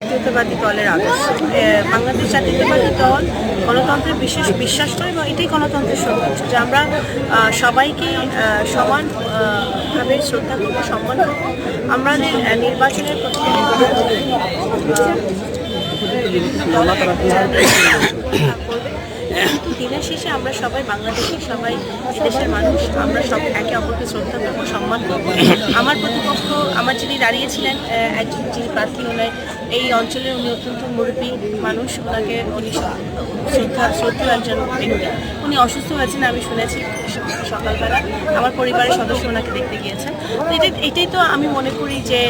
জাতীয়তাবাদী দলের আদর্শ। বাংলাদেশ জাতীয়তাবাদী দল গণতন্ত্রে বিশেষ বিশ্বাস করে এবং এটাই গণতন্ত্রের সৌন্দর্য যে আমরা সবাইকে আহ, সমান ভাবে শ্রদ্ধা করব সম্মান করব। আমাদের নির্বাচনের করবে দিনের শেষে আমরা সবাই বাংলাদেশি সবাই দেশের মানুষ, আমরা সব একে অপরকে শ্রদ্ধা করব, সম্মান করব। আমার প্রতিপক্ষ, আমার যিনি দাঁড়িয়েছিলেন একজন যিনি প্রার্থী ওনার এই অঞ্চলের উনি অত্যন্ত মুরব্বী মানুষ ওনাকে উনি শ্রদ্ধা শ্রদ্ধা একজন উনি অসুস্থ হয়েছেন, আমি শুনেছি। সকালবেলা আমার পরিবারের সদস্য ওনাকে দেখতে গিয়েছেন। তো এটাই এটাই তো আমি মনে করি যে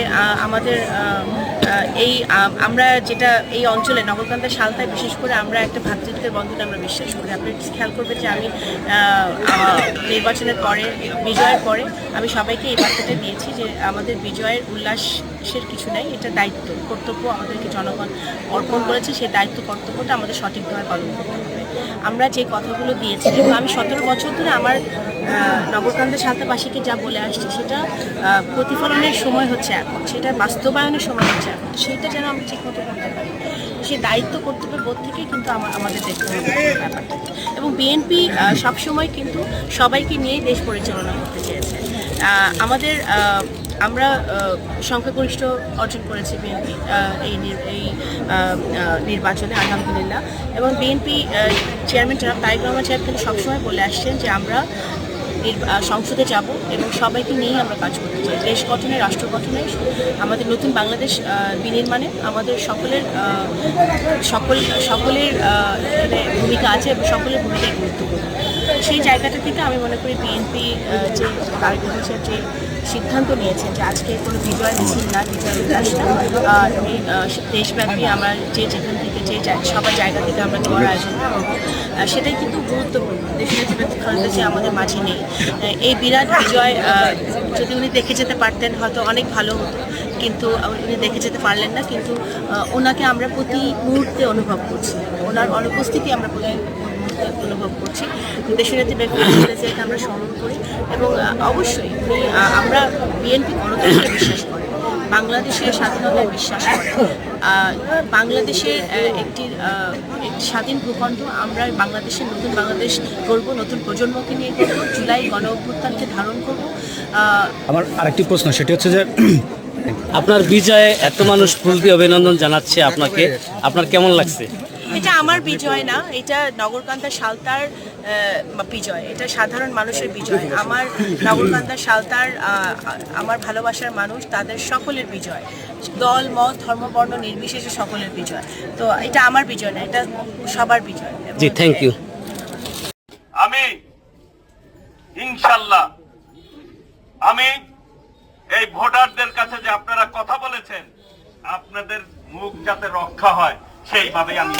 আমাদের এই আমরা যেটা এই অঞ্চলে নগরকান্দা সালতায় বিশেষ করে আমরা একটা ভ্রাতৃত্বের বন্ধনে আমরা বিশ্বাস করি। আপনি খেয়াল করবেন যে আমি নির্বাচনের পরে, বিজয়ের পরে আমি সবাইকে এই বার্তাটা দিয়েছি যে আমাদের বিজয়ের উল্লাসের কিছু নাই, এটা দায়িত্ব, কর্তব্য আমাদেরকে জনগণ অর্পণ করেছে, সেই দায়িত্ব, কর্তব্যটা আমাদের সঠিকভাবে পালন করতে হবে। আমরা যে কথাগুলো দিয়েছি কিন্তু আমি সতেরো বছর ধরে আমার নগরকান্ত পাশিকে যা বলে আসছি, সেটা প্রতিফলনের সময় হচ্ছে এখন, সেটা বাস্তবায়নের সময় হচ্ছে এখন সেটা যেন আমি ঠিক ঠিকমতো করতে পারি। সেই দায়িত্ব কর্তব্যের বোধ থেকে কিন্তু আমার আমাদের দেখতে হবে ব্যাপারটা। এবং বিএনপি সবসময় কিন্তু সবাইকে নিয়েই দেশ পরিচালনা করতে চেয়েছে। আমাদের আমরা সংখ্যাগরিষ্ঠ অর্জন করেছি বিএনপি এই এই নির্বাচনে, আলহামদুলিল্লাহ। এবং বিএনপি চেয়ারম্যান জনাব তারেক রহমান সাহেব কিন্তু সবসময় বলে আসছেন যে আমরা সংসদে যাব এবং সবাইকে নিয়েই আমরা কাজ করতে চাই। দেশ গঠনে, রাষ্ট্র গঠনে, আমাদের নতুন বাংলাদেশ বিনির্মাণে আমাদের সকলের সকল, সকলের ভূমিকা আছে এবং সকলের ভূমিকাই গুরুত্বপূর্ণ। সেই জায়গাটা থেকে আমি মনে করি বিএনপি যে রহমান যে সিদ্ধান্ত নিয়েছেন যে আজকে কোনো বিজয় মিছিল না বিজয় উল্লাসটা আহ, দেশব্যাপী আমরা যে যেখান থেকে যে সবার জায়গা থেকে আমরা দেওয়ার আয়োজন সেটাই কিন্তু গুরুত্বপূর্ণ। খালেদা যে আমাদের মাঝে নেই এই বিরাট বিজয় যদি উনি দেখে যেতে পারতেন হয়তো অনেক ভালো হতো কিন্তু উনি দেখে যেতে পারলেন না কিন্তু ওনাকে আমরা প্রতি মুহূর্তে অনুভব করছি ওনার অনুপস্থিতি আমরা প্রতি অনুভব করছি। দেশনেত্রী বেগম আমরা স্মরণ করি এবং অবশ্যই আমরা বিএনপি গণতন্ত্রে বিশ্বাস করি। বাংলাদেশের স্বাধীনতায় বিশ্বাস করে। বাংলাদেশের একটি স্বাধীন ভূখণ্ড, আমরা বাংলাদেশের নতুন বাংলাদেশ করব নতুন প্রজন্মকে নিয়ে করব জুলাই গণ অভ্যুত্থানকে ধারণ করব। আমার আরেকটি প্রশ্ন, সেটি হচ্ছে যে, আপনার বিজয়ে এত মানুষ ফুল দিয়ে অভিনন্দন জানাচ্ছে আপনাকে। আপনার কেমন লাগছে? এটা আমার বিজয় না এটা নগরকান্দা সালতার আহ, বিজয় এটা সাধারণ মানুষের বিজয়। আমার নগরকান্দা সালতার আহ, আমার ভালোবাসার মানুষ তাদের সকলের বিজয়। দল মত ধর্ম বর্ণ নির্বিশেষে সকলের বিজয়। তো এটা আমার বিজয় না এটা সবার বিজয়। জি থ্যাংক ইউ আমি ইনশাল্লাহ আমি এই ভোটারদের কাছে যে আপনারা কথা বলেছেন আপনাদের মুখ যাতে রক্ষা হয় সেইভাবে আমি।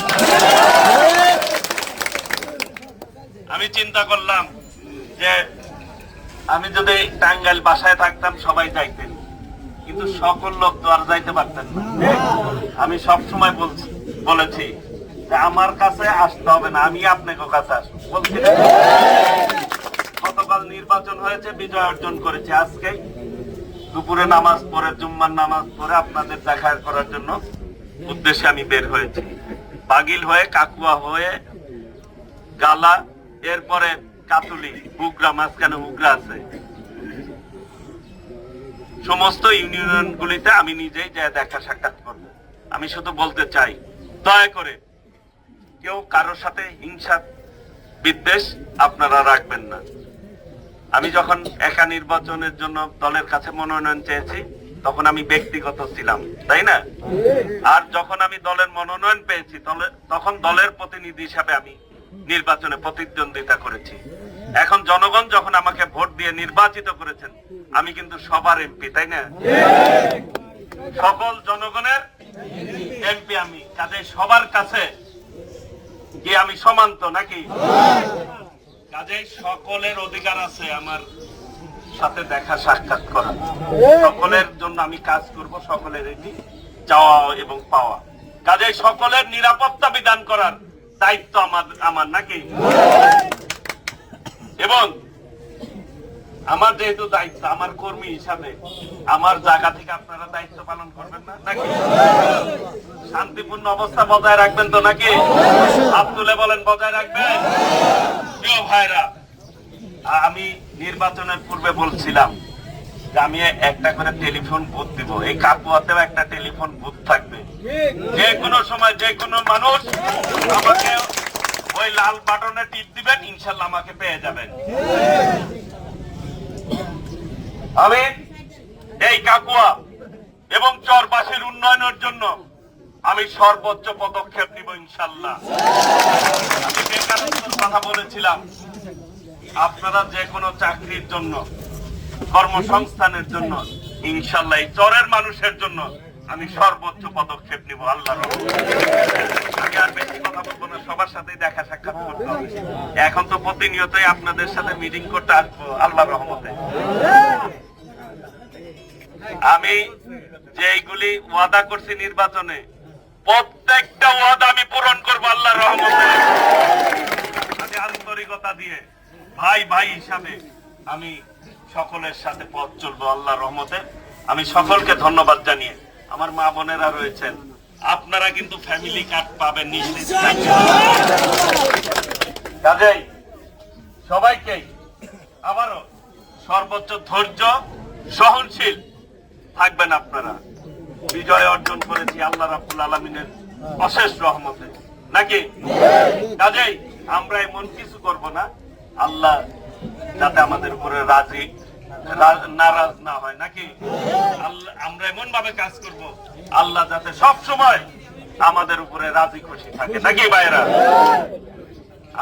আমি চিন্তা করলাম যে আমি যদি টাঙ্গাইল বাসায় থাকতাম, সবাই যাইতেন। কিন্তু সকল লোক তো আর যাইতে পারতেন না। আমি সব সময় বলছি, বলেছি যে আমার কাছে আসতে হবে না, আমি আপনাকে কাছে আসব। বলছি? গতকাল নির্বাচন হয়েছে, বিজয় অর্জন করেছে। আজকে দুপুরে নামাজ পড়ে, জুম্মার নামাজ পড়ে আপনাদের দেখা করার জন্য উদ্দেশ্যে আমি বের হয়েছি। বাগিল হয়ে, কাকুয়া হয়ে, গালা, এরপরে কাতুলি, উগরা, মাঝখানে উগরা আছে। সমস্ত ইউনিয়ন গুলিতে আমি নিজেই যা দেখা সাক্ষাৎ করব। আমি শুধু বলতে চাই, দয়া করে কেউ কারোর সাথে হিংসা, বিদ্বেষ আপনারা রাখবেন না। আমি যখন একা নির্বাচনের জন্য দলের কাছে মনোনয়ন চেয়েছি তখন আমি ব্যক্তিগত ছিলাম, তাই না? আর যখন আমি দলের মনোনয়ন পেয়েছি তখন দলের প্রতিনিধি হিসাবে আমি নির্বাচনে প্রতিদ্বন্দ্বিতা করেছি। এখন জনগণ যখন আমাকে ভোট দিয়ে নির্বাচিত করেছেন, আমি কিন্তু সবার এমপি, তাই না? সকল জনগণের এমপি আমি, কাজে সবার কাছে গিয়ে আমি সমান্ত নাকি? কাজে সকলের অধিকার আছে আমার। সাথে দেখা সাক্ষাৎ করা। সকলের জন্য আমি কাজ করব সকলের এটি চাওয়া এবং পাওয়া। কাজেই সকলের নিরাপত্তা বিধান করার দায়িত্ব আমার আমার নাকি? এবং আমার যেহেতু দায়িত্ব আমার কর্মী হিসাবে আমার জায়গা থেকে আপনারা দায়িত্ব পালন করবেন না নাকি? শান্তিপূর্ণ অবস্থা বজায় রাখবেন তো নাকি? হাত তুলে বলেন বজায় রাখবেন? প্রিয় ভাইরা আমি নির্বাচনের পূর্বে বলছিলাম যে আমি একটা করে টেলিফোন বুথ দিব। এই কাকুয়াতেও একটা টেলিফোন বুথ থাকবে। যে কোনো সময় যে কোনো মানুষ আমাকে ওই লাল বাটনে টিপ দিবেন, ইনশাল্লাহ আমাকে পেয়ে যাবেন। আমি এই কাকুয়া এবং চরবাসীর উন্নয়নের জন্য আমি সর্বোচ্চ পদক্ষেপ নিব ইনশাল্লাহ। আমি কথা বলেছিলাম। আপনারা যে কোনো চাকরির জন্য, কর্মসংস্থানের জন্য, ইনশাল্লাহ চরের মানুষের জন্য আমি সর্বোচ্চ পদক্ষেপ নিব, আল্লাহ আমি আর বেশি কথা বলব না, সবার সাথেই দেখা সাক্ষাৎ করতে হবে। এখন তো প্রতিনিয়তই আপনাদের সাথে মিটিং করতে আসব, আল্লাহ রহমতে। আমি যে এইগুলি ওয়াদা করছি নির্বাচনে, প্রত্যেকটা ওয়াদা আমি পূরণ করব, আল্লাহ রহমতে। আন্তরিকতা দিয়ে ভাই ভাই হিসাবে আমি সকলের সাথে পথ চলবো আল্লাহ রহমতে। আমি সকলকে ধন্যবাদ জানিয়ে আমার মা বোনেরা রয়েছেন। আপনারা কিন্তু ফ্যামিলি কার্ড পাবেন নিশ্চিত। কাজেই সবাইকে আবারও সর্বোচ্চ ধৈর্য, সহনশীল থাকবেন আপনারা। বিজয় অর্জন করেছি আল্লাহ রাব্বুল আলমিনের অশেষ রহমতে। নাকি? কাজেই আমরা এমন কিছু করব না। আল্লাহ যাতে আমাদের উপরে রাজি নারাজ না হয়। নাকি? আমরা এমন ভাবে কাজ করব, আল্লাহ যাতে সব সময় আমাদের উপরে রাজি খুশি থাকে। নাকি ভাইরা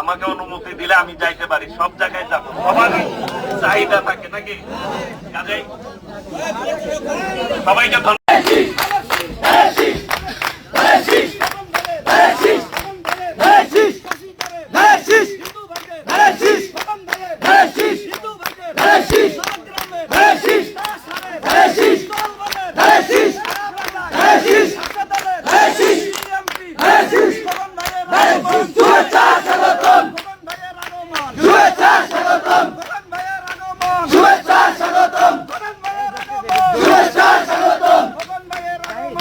আমাকে অনুমতি দিলে আমি যাইতে পারি, সব জায়গায় যাব। সবারই চাহিদা থাকে, নাকি? কাজেই সবাইকে ধন্যবাদ।